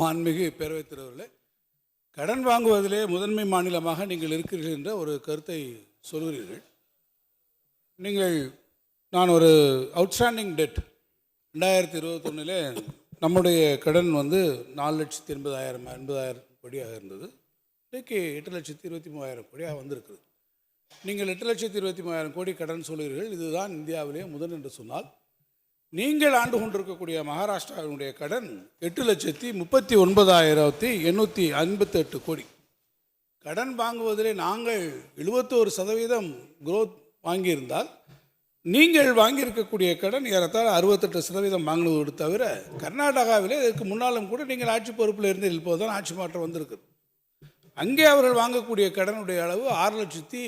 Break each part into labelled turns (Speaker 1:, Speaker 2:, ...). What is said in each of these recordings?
Speaker 1: மாண்புமிகு பேரவைத் தலைவர்களே கடன் வாங்குவதிலே முதன்மை மாநிலமாக நீங்கள் இருக்கிறீர்கள் என்ற ஒரு கருத்தை சொல்கிறீர்கள். நீங்கள் நான் ஒரு அவுட்ஸ்டாண்டிங் டெட் ரெண்டாயிரத்தி இருபத்தொன்னிலே நம்முடைய கடன் வந்து நாலு லட்சத்தி எண்பதாயிரம் எண்பதாயிரம் கோடியாக இருந்தது. இன்றைக்கு எட்டு லட்சத்தி இருபத்தி மூவாயிரம் கோடியாக வந்திருக்குது நீங்கள் எட்டு லட்சத்தி இருபத்தி மூவாயிரம் கோடி கடன் சொல்கிறீர்கள். இதுதான் இந்தியாவிலே முதல் என்று சொன்னால் நீங்கள் ஆண்டு கொண்டிருக்கக்கூடிய மகாராஷ்டிராவினுடைய கடன் எட்டு லட்சத்தி முப்பத்தி ஒன்பதாயிரத்தி எண்ணூற்றி ஐம்பத்தெட்டு கோடி. கடன் வாங்குவதிலே நாங்கள் எழுபத்தோரு சதவீதம் குரோத் வாங்கியிருந்தால் நீங்கள் வாங்கியிருக்கக்கூடிய கடன் ஏறத்தாழ அறுபத்தெட்டு சதவீதம் வாங்கினதோடு தவிர கர்நாடகாவிலே இதற்கு முன்னாலும் கூட நீங்கள் ஆட்சி பொறுப்பில் இருந்து இப்போது தான் ஆட்சி மாற்றம் வந்திருக்குது அங்கே அவர்கள் வாங்கக்கூடிய கடனுடைய அளவு ஆறு லட்சத்தி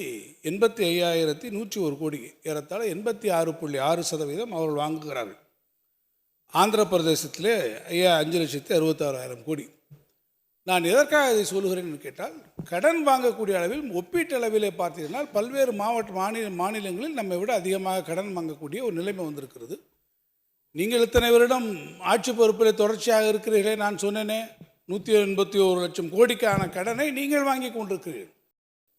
Speaker 1: எண்பத்தி ஐயாயிரத்தி நூற்றி ஒரு கோடி. ஏறத்தாழ எண்பத்தி ஆறு புள்ளி ஆறு சதவீதம் அவர்கள் வாங்குகிறார்கள். ஆந்திர பிரதேசத்திலே ஐயா அஞ்சு லட்சத்தி அறுபத்தாறாயிரம் கோடி. நான் எதற்காக இதை சொல்கிறேன் என்று கேட்டால் கடன் வாங்கக்கூடிய அளவில் ஒப்பீட்டளவிலே பார்த்தீங்கன்னா பல்வேறு மாவட்ட மாநில மாநிலங்களில் நம்மை விட அதிகமாக கடன் வாங்கக்கூடிய ஒரு நிலைமை வந்திருக்கிறது. நீங்கள் இத்தனை வருடம் ஆட்சி பொறுப்பில் தொடர்ச்சியாக இருக்கிறீர்களே நான் சொன்னேனே. நூற்றி எண்பத்தி ஒரு லட்சம் கோடிக்கான கடனை நீங்கள் வாங்கி கொண்டிருக்கிறீர்கள்.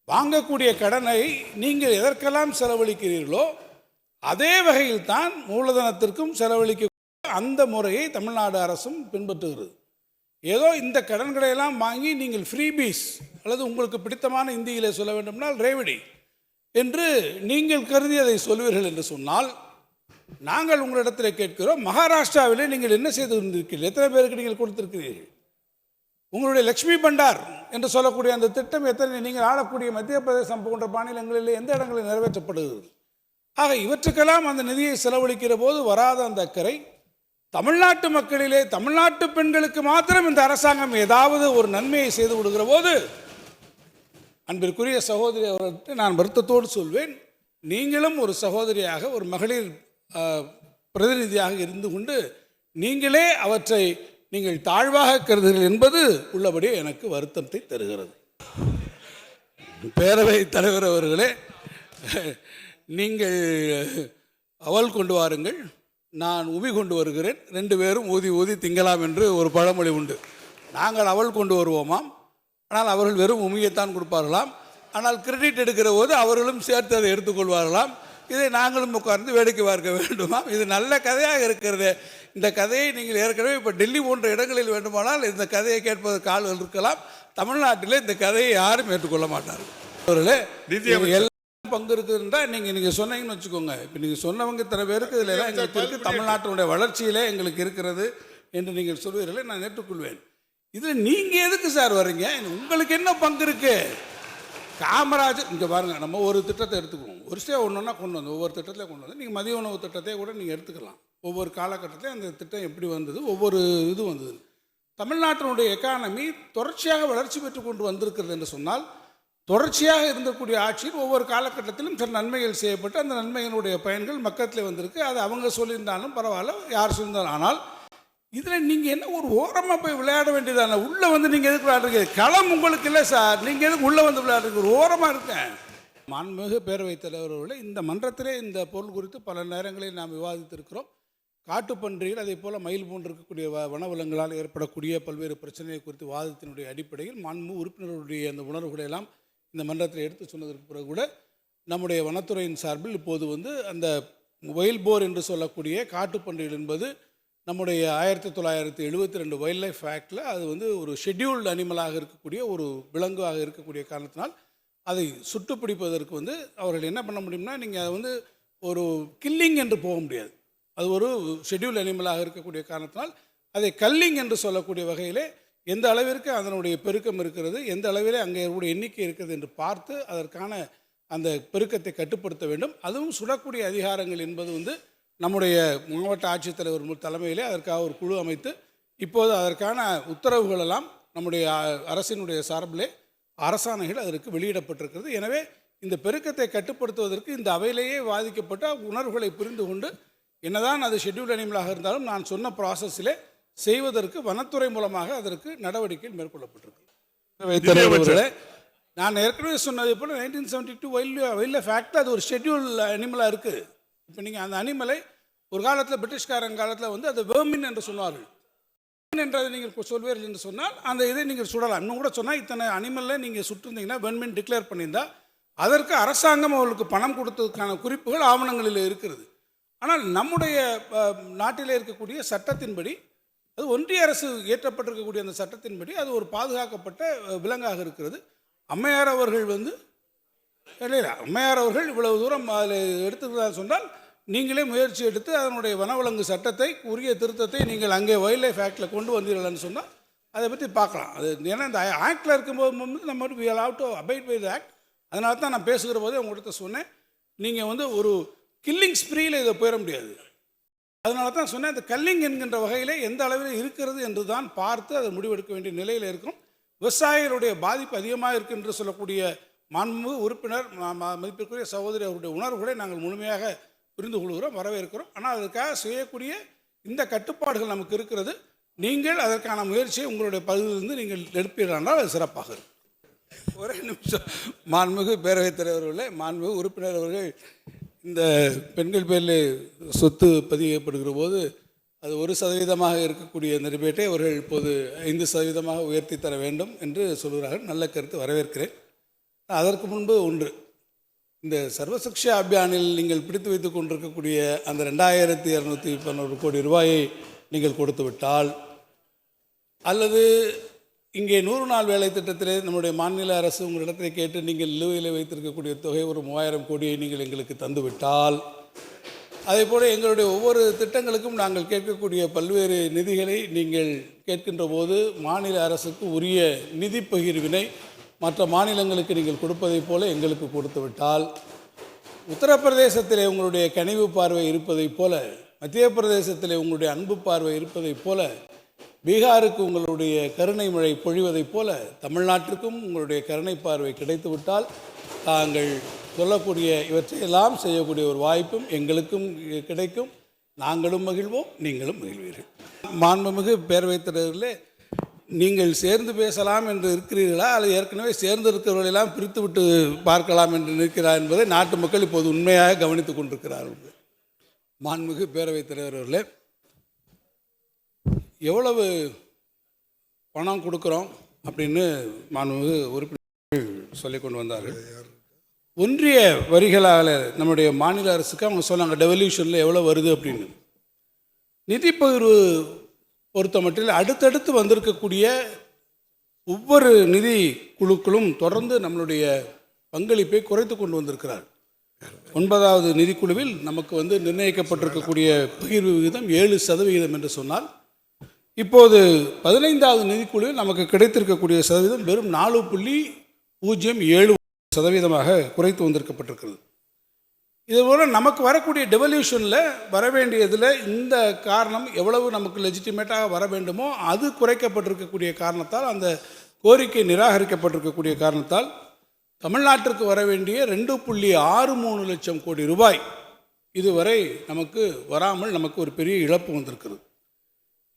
Speaker 1: வாங்கக்கூடிய கடனை நீங்கள் எதற்கெல்லாம் செலவழிக்கிறீர்களோ அதே வகையில் தான் மூலதனத்திற்கும் செலவழிக்க அந்த முறையை தமிழ்நாடு அரசும் பின்பற்றுகிறது. ஏதோ இந்த கடன்களை எல்லாம் வாங்கி நீங்கள் ஃப்ரீபீஸ் அல்லது உங்களுக்கு பிடித்தமான இந்தியிலே சொல்ல வேண்டும்னால் ரேவடி என்று நீங்கள் கருதி அதை சொல்வீர்கள் என்று சொன்னால் நாங்கள் உங்களிடத்தில் கேட்கிறோம் மகாராஷ்டிராவிலே நீங்கள் என்ன செய்து கொண்டிருக்கிறீர்கள் எத்தனை பேருக்கு நீங்கள் கொடுத்திருக்கிறீர்கள்? உங்களுடைய லக்ஷ்மி பண்டார் என்று சொல்லக்கூடிய அந்த திட்டம் எத்தனை நீங்கள் ஆளக்கூடிய மத்திய பிரதேசம் போன்ற மாநிலங்களில் எந்த இடங்களில் நிறைவேற்றப்படுகிறது? ஆக இவற்றுக்கெல்லாம் அந்த நிதியை செலவழிக்கிற போது வராத அந்த அக்கறை தமிழ்நாட்டு மக்களிலே தமிழ்நாட்டு பெண்களுக்கு மாத்திரம் இந்த அரசாங்கம் ஏதாவது ஒரு நன்மையை செய்து கொடுக்கிற போது அன்பிற்குரிய சகோதரி அவர்களுக்கு நான் வருத்தத்தோடு சொல்வேன். நீங்களும் ஒரு சகோதரியாக ஒரு மகளிர் பிரதிநிதியாக இருந்து கொண்டு நீங்களே அவற்றை நீங்கள் தாழ்வாக கருதுகிறீர்கள் என்பது உள்ளபடி எனக்கு வருத்தத்தை தருகிறது. பேரவை தலைவர் அவர்களே நீங்கள் அவல் கொண்டு வாருங்கள். நான் உமி கொண்டு வருகிறேன். ரெண்டு பேரும் ஊதி ஊதி திங்கலாம் என்று ஒரு பழமொழி உண்டு. நாங்கள் அவள் கொண்டு வருவோமாம். ஆனால் அவர்கள் வெறும் உமியைத்தான் கொடுப்பார்களாம். ஆனால் கிரெடிட் எடுக்கிற போது அவர்களும் சேர்த்து அதை எடுத்துக்கொள்வார்களாம். இதை நாங்களும் உட்கார்ந்து வேடிக்கை பார்க்க வேண்டுமாம். இது நல்ல கதையாக இருக்கிறது. இந்த கதையை நீங்கள் ஏற்கனவே இப்போ டெல்லி போன்ற இடங்களில் வேண்டுமானால் இந்த கதையை கேட்பதற்கு ஆள்கள் இருக்கலாம். தமிழ்நாட்டில் இந்த கதையை யாரும் ஏற்றுக்கொள்ள மாட்டார்கள். அவர்களே எல்லா பங்கு இருக்குதுன்றா நீங்கள் நீங்கள் சொன்னீங்கன்னு வச்சுக்கோங்க. இப்போ நீங்கள் சொன்னவங்க இத்தனை பேருக்கு இதில் எல்லாம் எங்களுக்கு இருக்கு. தமிழ்நாட்டினுடைய வளர்ச்சியிலே எங்களுக்கு இருக்கிறது என்று நீங்கள் சொல்வீர்களே நான் ஏற்றுக்கொள்வேன். இதில் நீங்கள் எதுக்கு சார் வர்றீங்க? உங்களுக்கு என்ன பங்கு இருக்கு? காமராஜர் இங்கே பாருங்கள் நம்ம ஒரு திட்டத்தை எடுத்துக்குவோம். ஒரு ஸ்டே ஒன்று ஒன்றா கொண்டு வந்து ஒவ்வொரு திட்டத்திலையும் கொண்டு வந்து நீங்கள் மதிய உணவு திட்டத்தை கூட நீங்கள் எடுத்துக்கலாம். ஒவ்வொரு காலகட்டத்திலையும் அந்த திட்டம் எப்படி வந்தது ஒவ்வொரு இது வந்தது. தமிழ்நாட்டினுடைய எக்கானமி தொடர்ச்சியாக வளர்ச்சி பெற்று கொண்டு வந்திருக்கிறது என்று சொன்னால் தொடர்ச்சியாக இருந்தக்கூடிய ஆட்சியில் ஒவ்வொரு காலகட்டத்திலும் சில நன்மைகள் செய்யப்பட்டு அந்த நன்மைகளுடைய பயன்கள் மக்கத்தில் வந்திருக்கு. அது அவங்க சொல்லியிருந்தாலும் பரவாயில்ல யார் சொல்லியிருந்தாலும். ஆனால் இதில் நீங்கள் என்ன ஒரு ஓரமாக போய் விளையாட வேண்டியதானே? உள்ளே வந்து நீங்கள் எதுக்கு விளையாடுறீங்க? களம் உங்களுக்கு இல்லை சார். நீங்கள் எதுக்கு உள்ளே வந்து விளையாடுறீங்க? ஒரு ஓரமாக இருக்கேன். மாண்புமிகு பேரவைத் தலைவர் இந்த மன்றத்திலே இந்த பொருள் குறித்து பல நேரங்களில் நாம் விவாதித்திருக்கிறோம். காட்டுப்பன்றிகள் அதே போல் மயில் போன்று இருக்கக்கூடிய வ வனவிலங்குகளால் ஏற்படக்கூடிய பல்வேறு பிரச்சனைகள் குறித்து வாதத்தினுடைய அடிப்படையில் மாண்பு உறுப்பினர்களுடைய அந்த உணர்வுகளை எல்லாம் இந்த மன்றத்தில் எடுத்து சொன்னதற்கு பிறகு கூட நம்முடைய வனத்துறையின் சார்பில் இப்போது வந்து அந்த ஒயில் போர் என்று சொல்லக்கூடிய காட்டுப்பன்றிகள் என்பது நம்முடைய ஆயிரத்தி தொள்ளாயிரத்தி எழுபத்தி ரெண்டு வைல்ட் லைஃப் ஆக்டில் அது வந்து ஒரு ஷெட்யூல்டு அனிமலாக இருக்கக்கூடிய ஒரு விலங்காக இருக்கக்கூடிய காரணத்தினால் அதை சுட்டு பிடிப்பதற்கு வந்து அவர்கள் என்ன பண்ண முடியும்னா நீங்கள் அதை வந்து ஒரு கில்லிங் என்று போக முடியாது. அது ஒரு ஷெட்யூல் அனிமலாக இருக்கக்கூடிய காரணத்தினால் அதை கல்லிங் என்று சொல்லக்கூடிய வகையிலே எந்த அளவிற்கு அதனுடைய பெருக்கம் இருக்கிறது எந்த அளவிலே அங்கே இருக்கக்கூடிய எண்ணிக்கை இருக்கிறது என்று பார்த்து அதற்கான அந்த பெருக்கத்தை கட்டுப்படுத்த வேண்டும். அதுவும் சுடக்கூடிய அதிகாரங்கள் என்பது வந்து நம்முடைய மாவட்ட ஆட்சித்தலைவர் தலைமையிலே அதற்காக ஒரு குழு அமைத்து இப்போது அதற்கான உத்தரவுகளெல்லாம் நம்முடைய அரசினுடைய சார்பிலே அரசாணைகள் அதற்கு வெளியிடப்பட்டிருக்கிறது. எனவே இந்த பெருக்கத்தை கட்டுப்படுத்துவதற்கு இந்த அவையிலேயே வாதிக்கப்பட்ட உணர்வுகளை புரிந்து கொண்டு என்னதான் அது ஷெட்யூல் அனிமலாக இருந்தாலும் நான் சொன்ன ப்ராசஸிலே செய்வதற்கு வனத்துறை மூலமாக அதற்கு நடவடிக்கை மேற்கொள்ளப்பட்டிருக்கு. நான் ஏற்கனவே சொன்னது போல் nineteen seventy two wild wild life ஆக்டில் அது ஒரு ஷெட்யூல் அனிமலாக இருக்குது இப்போ நீங்கள் அந்த அனிமலை ஒரு காலத்தில் பிரிட்டிஷ்காரங்க காலத்தில் வந்து அது வேர்மின் என்று சொன்னார்கள் என்றதை நீங்கள் சொல்வீர்கள் என்று சொன்னால் அந்த இதை நீங்கள் சுடலாம். இன்னும் கூட சொன்னால் இத்தனை அனிமலில் நீங்கள் சுட்டிருந்தீங்கன்னா வெண்மென் டிக்ளேர் பண்ணியிருந்தா அதற்கு அரசாங்கம் அவர்களுக்கு பணம் கொடுத்ததுக்கான குறிப்புகள் ஆவணங்களில் இருக்கிறது. ஆனால் நம்முடைய நாட்டில் நாட்டிலே இருக்கக்கூடிய சட்டத்தின்படி அது ஒன்றிய அரசு இயற்றப்பட்டிருக்கக்கூடிய அந்த சட்டத்தின்படி அது ஒரு பாதுகாக்கப்பட்ட விலங்காக இருக்கிறது. அம்மையார் அவர்கள் வந்து இல்லை அம்மையார் அவர்கள் இவ்வளவு தூரம் அதில் எடுத்துக்கிறார் சொன்னால் நீங்களே முயற்சி எடுத்து அதனுடைய வனவிலங்கு சட்டத்தை உரிய திருத்தத்தை நீங்கள் அங்கே வைல்ட் லைஃப் ஆக்டில் கொண்டு வந்தீர்கள்னு சொன்னால் அதை பற்றி பார்க்கலாம். அது ஏன்னா இந்த ஆக்டில் இருக்கும்போது வந்து நம்ம we have to abide by the act அதனால தான் நான் பேசுகிற போதே உங்கள்கிட்ட சொன்னேன். நீங்கள் வந்து ஒரு கில்லிங் ஸ்ப்ரீயில் இதை போயிட முடியாது. அதனால தான் சொன்னேன் இந்த கல்லிங் என்கின்ற வகையில் எந்த அளவில் இருக்கிறது என்று தான் பார்த்து அதை முடிவெடுக்க வேண்டிய நிலையில் இருக்கும். விவசாயிகளுடைய பாதிப்பு அதிகமாக இருக்கு என்று சொல்லக்கூடிய மாண்பு உறுப்பினர் ம- மதிப்பிற்குரிய சகோதரி அவருடைய உணர்வுகளை நாங்கள் முழுமையாக புரிந்து கொள்கிறோம் வரவேற்கிறோம். ஆனால் அதற்காக செய்யக்கூடிய இந்த கட்டுப்பாடுகள் நமக்கு இருக்கிறது. நீங்கள் அதற்கான முயற்சியை உங்களுடைய பகுதியிலிருந்து நீங்கள் எடுப்பீர்களானால் அது சிறப்பாக இருக்கும். ஒரே நிமிஷம். மாண்புமிகு பேரவைத் தலைவர்களே மாண்புமிகு உறுப்பினர் அவர்கள் இந்த பெண்கள் பேரில் சொத்து பதியப்படுகிற போது அது ஒரு சதவீதமாக இருக்கக்கூடிய இந்த ரிபேட்டை அவர்கள் இப்போது ஐந்து சதவீதமாக உயர்த்தி தர வேண்டும் என்று சொல்கிறார்கள் நல்ல கருத்து வரவேற்கிறேன். அதற்கு முன்பு ஒன்று. இந்த சர்வசிக்ஷா அபியானில் நீங்கள் பிடித்து வைத்து கொண்டிருக்கக்கூடிய அந்த ரெண்டாயிரத்தி இரநூத்தி பதினோரு கோடி ரூபாயை நீங்கள் கொடுத்து விட்டால் அல்லது இங்கே நூறு நாள் வேலை திட்டத்திலே நம்முடைய மாநில அரசு உங்களிடத்தை கேட்டு நீங்கள் நிலுவையில் வைத்திருக்கக்கூடிய தொகை ஒரு மூவாயிரம் கோடியை நீங்கள் எங்களுக்கு தந்துவிட்டால் அதே போல் எங்களுடைய ஒவ்வொரு திட்டங்களுக்கும் நாங்கள் கேட்கக்கூடிய பல்வேறு நிதிகளை நீங்கள் கேட்கின்ற போது மாநில அரசுக்கு உரிய நிதி பகிர்வினை மற்ற மாநிலங்களுக்கு நீங்கள் கொடுப்பதைப் போல எங்களுக்கு கொடுத்துவிட்டால் உத்தரப்பிரதேசத்திலே உங்களுடைய கனிவு பார்வை இருப்பதைப் போல மத்திய பிரதேசத்திலே உங்களுடைய அன்பு பார்வை இருப்பதைப் போல பீகாருக்கு உங்களுடைய கருணை மழை பொழிவதைப் போல தமிழ்நாட்டிற்கும் உங்களுடைய கருணை பார்வை கிடைத்துவிட்டால் தாங்கள் சொல்லக்கூடிய இவற்றையெல்லாம் செய்யக்கூடிய ஒரு வாய்ப்பும் எங்களுக்கும் கிடைக்கும். நாங்களும் மகிழ்வோம் நீங்களும் மகிழ்வீர்கள். மாண்புமிகு பேரவைத் தலைவர்களே நீங்கள் சேர்ந்து பேசலாம் என்று இருக்கிறீர்களா? அல்லது ஏற்கனவே சேர்ந்து இருக்கிறவர்களெல்லாம் பிரித்து விட்டு பார்க்கலாம் என்று நிற்கிறார் என்பதை நாட்டு மக்கள் இப்போது உண்மையாக கவனித்துக் கொண்டிருக்கிறார்கள். மாண்புமிகு பேரவைத் தலைவர் அவர்களே எவ்வளவு பணம் கொடுக்குறோம் அப்படின்னு மாண்புமிகு உறுப்பினர்கள் சொல்லி கொண்டு வந்தார்கள். ஒன்றிய வரிகளால் நம்முடைய மாநில அரசுக்கு அவங்க சொன்னாங்க டெவல்யூஷனில் எவ்வளோ வருது? அப்படின்னு. நிதி பகிர்வு பொறுத்த மட்டில் அடுத்தடுத்து வந்திருக்கக்கூடிய ஒவ்வொரு நிதி குழுக்களும் தொடர்ந்து நம்மளுடைய பங்களிப்பை குறைத்து கொண்டு வந்திருக்கிறார் ஒன்பதாவது நிதிக்குழுவில் நமக்கு வந்து நிர்ணயிக்கப்பட்டிருக்கக்கூடிய பகிர்வு விகிதம் ஏழு சதவிகிதம் என்று சொன்னால் இப்போது பதினைந்தாவது நிதிக்குழுவில் நமக்கு கிடைத்திருக்கக்கூடிய சதவீதம் வெறும் நாலு புள்ளி பூஜ்ஜியம் ஏழு சதவீதமாக குறைத்து வந்திருக்கப்பட்டிருக்கிறது. இதுபோல் நமக்கு வரக்கூடிய டெவல்யூஷனில் வர வேண்டியதில் இந்த காரணம் எவ்வளவு நமக்கு லெஜிட்டிமேட்டாக வர வேண்டுமோ அது குறைக்கப்பட்டிருக்கக்கூடிய காரணத்தால் அந்த கோரிக்கை நிராகரிக்கப்பட்டிருக்கக்கூடிய காரணத்தால் தமிழ்நாட்டிற்கு வர வேண்டிய ரெண்டு புள்ளி ஆறு மூணு லட்சம் கோடி ரூபாய் இதுவரை நமக்கு வராமல் நமக்கு ஒரு பெரிய இழப்பு வந்திருக்கிறது.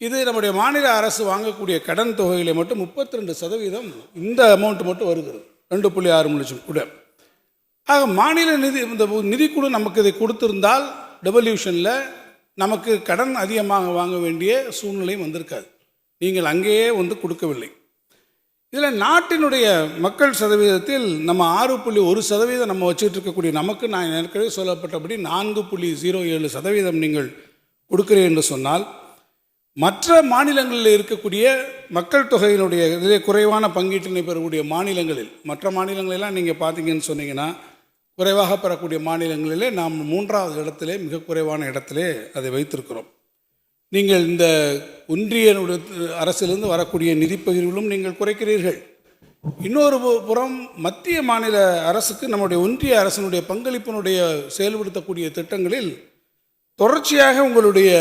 Speaker 1: இது நம்முடைய மாநில அரசு வாங்கக்கூடிய கடன் தொகையில மட்டும் முப்பத்தி ரெண்டு சதவீதம் இந்த அமௌண்ட் மட்டும் வருகிறது. ரெண்டு புள்ளி ஆறு மூணு லட்சம் கூட. ஆக மாநில நிதி இந்த நிதிக்குழு நமக்கு இதை கொடுத்திருந்தால் டெவல்யூஷனில் நமக்கு கடன் அதிகமாக வாங்க வேண்டிய சூழ்நிலையும் வந்திருக்காது. நீங்கள் அங்கேயே வந்து கொடுக்கவில்லை. இதில் நாட்டினுடைய மக்கள் சதவீதத்தில் நம்ம ஆறு புள்ளி ஒரு சதவீதம் நம்ம வச்சுட்டு இருக்கக்கூடிய நமக்கு நான் ஏற்கனவே சொல்லப்பட்டபடி நான்கு புள்ளி ஜீரோ ஏழு சதவீதம் நீங்கள் கொடுக்குறேன் என்று சொன்னால் மற்ற மாநிலங்களில் இருக்கக்கூடிய மக்கள் தொகையினுடைய இதிலே குறைவான பங்கீட்டினை பெறக்கூடிய மாநிலங்களில் மற்ற மாநிலங்களெல்லாம் நீங்கள் பார்த்தீங்கன்னு சொன்னீங்கன்னா குறைவாக பெறக்கூடிய மாநிலங்களிலே நாம் மூன்றாவது இடத்திலே மிக குறைவான இடத்திலே அதை வைத்திருக்கிறோம். நீங்கள் இந்த ஒன்றியனுடைய அரசிலிருந்து வரக்கூடிய நிதி பகிர்விலும் நீங்கள் குறைக்கிறீர்கள். இன்னொரு புறம் மத்திய மாநில அரசுக்கு நம்முடைய ஒன்றிய அரசினுடைய பங்களிப்பினுடைய செயல்படுத்தக்கூடிய திட்டங்களில் தொடர்ச்சியாக உங்களுடைய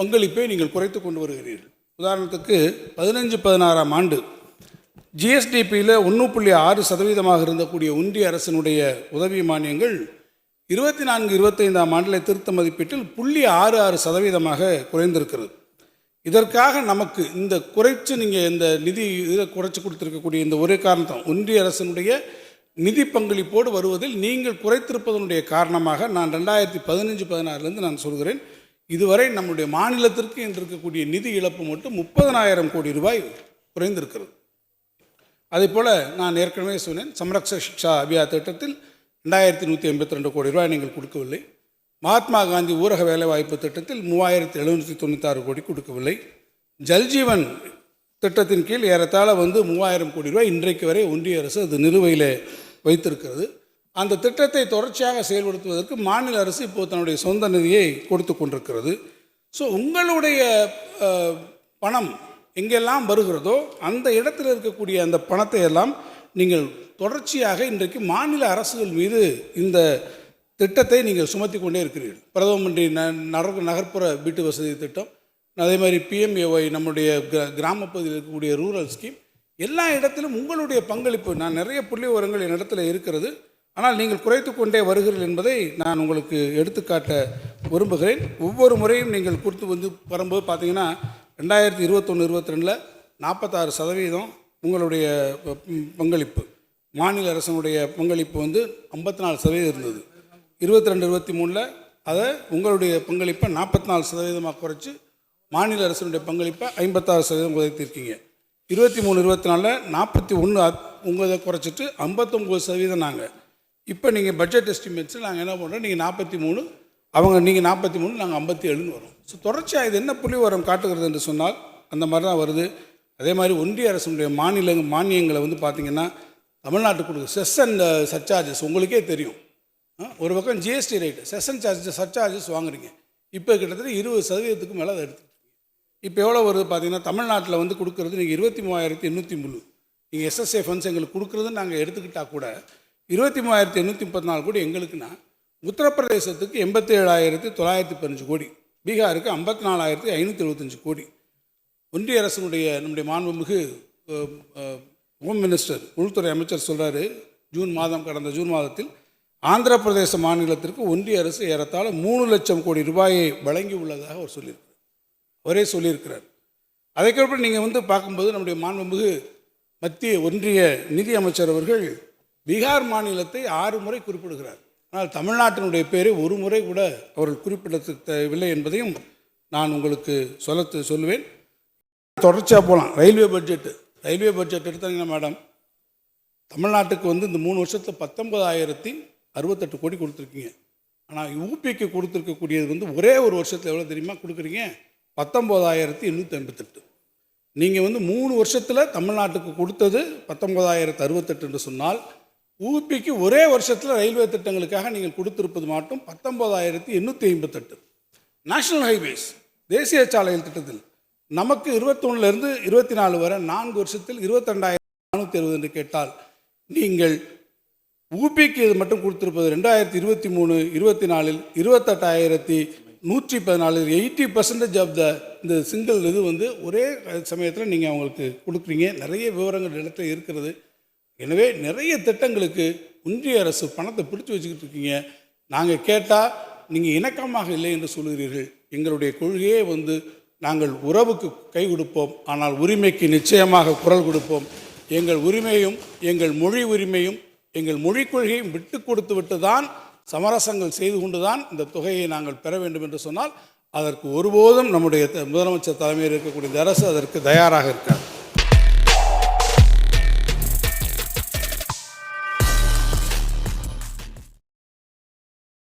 Speaker 1: பங்களிப்பை நீங்கள் குறைத்து கொண்டு வருகிறீர்கள். உதாரணத்துக்கு பதினஞ்சு பதினாறாம் ஆண்டு ஜிஎஸ்டிபியில் ஒன்று புள்ளி ஆறு சதவீதமாக இருந்தக்கூடிய ஒன்றிய அரசினுடைய உதவி மானியங்கள் இருபத்தி நான்கு இருபத்தைந்தாம் ஆண்டில் திருத்த மதிப்பீட்டில் புள்ளி ஆறு ஆறு சதவீதமாக குறைந்திருக்கிறது. இதற்காக நமக்கு இந்த குறைச்சு நீங்கள் இந்த நிதி இதில் குறைச்சி கொடுத்துருக்கக்கூடிய இந்த ஒரே காரணத்தான் ஒன்றிய அரசினுடைய நிதி பங்களிப்போடு வருவதில் நீங்கள் குறைத்திருப்பதனுடைய காரணமாக நான் ரெண்டாயிரத்தி பதினஞ்சு பதினாறுலேருந்து நான் சொல்கிறேன். இதுவரை நம்முடைய மாநிலத்திற்கு என்று இருக்கக்கூடிய நிதி இழப்பு மட்டும் முப்பதனாயிரம் கோடி ரூபாய் குறைந்திருக்கிறது. அதே போல் நான் ஏற்கனவே சொன்னேன் சம்ரக்ஷ சிக்ஷா அபியா திட்டத்தில் ரெண்டாயிரத்தி நூற்றி எண்பத்தி ரெண்டு கோடி ரூபாய் நீங்கள் கொடுக்கவில்லை. மகாத்மா காந்தி ஊரக வேலைவாய்ப்பு திட்டத்தில் மூவாயிரத்தி எழுநூற்றி தொண்ணூத்தாறு கோடி கொடுக்கவில்லை. ஜல்ஜீவன் திட்டத்தின் கீழ் ஏறத்தாழ வந்து மூவாயிரம் கோடி ரூபாய் இன்றைக்கு வரை ஒன்றிய அரசு அது நிலுவையில் வைத்திருக்கிறது. அந்த திட்டத்தை தொடர்ச்சியாக செயல்படுத்துவதற்கு மாநில அரசு இப்போது தன்னுடைய சொந்த நிதியை கொடுத்து கொண்டிருக்கிறது. ஸோ உங்களுடைய பணம் எங்கெல்லாம் வருகிறதோ அந்த இடத்தில் இருக்கக்கூடிய அந்த பணத்தை எல்லாம் நீங்கள் தொடர்ச்சியாக இன்றைக்கு மாநில அரசுகள் மீது இந்த திட்டத்தை நீங்கள் சுமத்தி கொண்டே இருக்கிறீர்கள். பிரதம மந்திரி ந நகர் நகர்ப்புற வீட்டு வசதி திட்டம் அதே மாதிரி பிஎம்ஏஒய் நம்முடைய கிராமப்பகுதியில் இருக்கக்கூடிய ரூரல் ஸ்கீம் எல்லா இடத்திலும் உங்களுடைய பங்களிப்பு நான் நிறைய புள்ளி விவரங்கள் என்னிடத்தில் இருக்கிறது. ஆனால் நீங்கள் குறைத்து கொண்டே வருகிறீர்கள் என்பதை நான் உங்களுக்கு எடுத்துக்காட்ட விரும்புகிறேன். ஒவ்வொரு முறையும் நீங்கள் கொடுத்து வந்து வரும்போது பார்த்தீங்கன்னா ரெண்டாயிரத்தி இருபத்தொன்று இருபத்தி ரெண்டில் நாற்பத்தாறு சதவீதம் உங்களுடைய பங்களிப்பு மாநில அரசனுடைய பங்களிப்பு வந்து ஐம்பத்தி நாலு சதவீதம் இருந்தது. இருபத்தி ரெண்டு இருபத்தி மூணில் அதை உங்களுடைய பங்களிப்பை நாற்பத்தி நாலு சதவீதமாக குறைச்சி மாநில அரசினுடைய பங்களிப்பை ஐம்பத்தாறு சதவீதம் உதவித்திருக்கீங்க இருபத்தி மூணு இருபத்தி நாலில் நாற்பத்தி ஒன்று உங்களை குறைச்சிட்டு ஐம்பத்தொம்போது சதவீதம் நாங்கள் இப்போ நீங்கள் பட்ஜெட் எஸ்டிமேட்ஸில் நாங்கள் என்ன பண்ணுறோம் நீங்கள் நாற்பத்தி மூணு அவங்க நீங்கள் நாற்பத்தி மூணு நாங்கள் ஐம்பத்தி ஏழுன்னு வரோம். ஸோ தொடர்ச்சியாக இது என்ன புள்ளி உரம் காட்டுகிறது என்று சொன்னால் அந்த மாதிரி தான் வருது. அதே மாதிரி ஒன்றிய அரசுடைய மாநில மானியங்களை வந்து பார்த்திங்கன்னா தமிழ்நாட்டுக்கு கொடுக்குற செஸ் அண்ட் சர்ச்சார்ஜஸ் உங்களுக்கே தெரியும். ஒரு பக்கம் GST rate session charges surcharges வாங்குறீங்க. இப்போ கிட்டத்தட்ட இருபது சதவீதத்துக்கு மேலே அதை எடுத்துக்கிட்டு இப்போ எவ்வளோ வருது பார்த்தீங்கன்னா தமிழ்நாட்டில் வந்து கொடுக்குறது நீங்கள் இருபத்தி மூவாயிரத்தி எண்ணூற்றி மூணு. நீங்கள் எஸ்எஸ்ஏ ஃபண்ட்ஸ் எங்களுக்கு கொடுக்குறது நாங்கள் எடுத்துக்கிட்டால் கூட இருபத்தி மூவாயிரத்தி எண்ணூற்றி முப்பத்தி நாலு கோடி எங்களுக்குன்னா உத்தரப்பிரதேசத்துக்கு எண்பத்தி ஏழாயிரத்தி தொள்ளாயிரத்தி பதினஞ்சு கோடி பீகாருக்கு ஐம்பத்தி நாலாயிரத்தி ஐநூற்றி எழுபத்தஞ்சு கோடி. ஒன்றிய அரசினுடைய நம்முடைய மாண்புமிகு ஹோம் மினிஸ்டர் உள்துறை அமைச்சர் சொல்கிறாரு ஜூன் மாதம் கடந்த ஜூன் மாதத்தில் ஆந்திர பிரதேச மாநிலத்திற்கு ஒன்றிய அரசு ஏறத்தாழ மூணு லட்சம் கோடி ரூபாயை வழங்கி உள்ளதாக அவர் சொல்லியிருக்கிறார். அவரே சொல்லியிருக்கிறார். அதுக்கப்புறம் நீங்கள் வந்து பார்க்கும்போது நம்முடைய மாண்புமிகு மத்திய ஒன்றிய நிதி அமைச்சர் அவர்கள் பீகார் மாநிலத்தை ஆறு முறை குறிப்பிடுகிறார். ஆனால் தமிழ்நாட்டினுடைய பேரை ஒரு முறை கூட அவர்கள் குறிப்பிடவில்லை என்பதையும் நான் உங்களுக்கு சொல்ல சொல்லுவேன். தொடர்ச்சியாக போகலாம் ரயில்வே பட்ஜெட்டு ரயில்வே பட்ஜெட் எடுத்தாங்கன்னா மேடம் தமிழ்நாட்டுக்கு வந்து இந்த மூணு வருஷத்தில் பத்தொன்பதாயிரத்தி அறுபத்தெட்டு கோடி கொடுத்துருக்கீங்க. ஆனால் யூபிக்கு கொடுத்துருக்கக்கூடியது வந்து ஒரே ஒரு வருஷத்தில் எவ்வளோ தெரியுமா கொடுக்குறீங்க? பத்தொம்போதாயிரத்தி எண்ணூற்றி எண்பத்தெட்டு. நீங்கள் வந்து மூணு வருஷத்தில் தமிழ்நாட்டுக்கு கொடுத்தது பத்தொம்போதாயிரத்து அறுபத்தெட்டு என்று சொன்னால் ஊபிக்கு ஒரே வருஷத்தில் ரயில்வே திட்டங்களுக்காக நீங்கள் கொடுத்திருப்பது மட்டும் பத்தொம்போதாயிரத்தி எண்ணூற்றி ஐம்பத்தெட்டு. நேஷனல் ஹைவேஸ் தேசிய சாலைகள் திட்டத்தில் நமக்கு இருபத்தொன்னுலேருந்து இருபத்தி நாலு வரை நான்கு வருஷத்தில் இருபத்தெண்டாயிரத்தி நானூற்றி அறுபது என்று கேட்டால் நீங்கள் ஊபிக்கு இது மட்டும் கொடுத்திருப்பது ரெண்டாயிரத்தி இருபத்தி மூணு இருபத்தி நாலில் இருபத்தெட்டாயிரத்தி நூற்றி பதினாலு எயிட்டி பர்சன்டேஜ் ஆஃப் த இந்த சிங்கிள் இது வந்து ஒரே சமயத்தில் நீங்கள் அவங்களுக்கு கொடுக்குறீங்க. நிறைய விவரங்கள் இடத்துல இருக்கிறது. எனவே நிறைய திட்டங்களுக்கு ஒன்றிய அரசு பணத்தை பிடிச்சு வச்சுக்கிட்டு இருக்கீங்க. நாங்கள் கேட்டால் நீங்கள் இணக்கமாக இல்லை என்று சொல்கிறீர்கள் எங்களுடைய கொள்கையே வந்து நாங்கள் உறவுக்கு கை கொடுப்போம். ஆனால் உரிமைக்கு நிச்சயமாக குரல் கொடுப்போம். எங்கள் உரிமையும் எங்கள் மொழி உரிமையும் எங்கள் மொழிக் கொள்கையும் விட்டு கொடுத்து விட்டு தான் சமரசங்கள் செய்து கொண்டு தான் இந்த தொகையை நாங்கள் பெற வேண்டும் என்று சொன்னால் அதற்கு ஒருபோதும் நம்முடைய த- முதலமைச்சர் தலைமையில் இருக்கக்கூடிய இந்த அரசு அதற்கு தயாராக இருக்காது.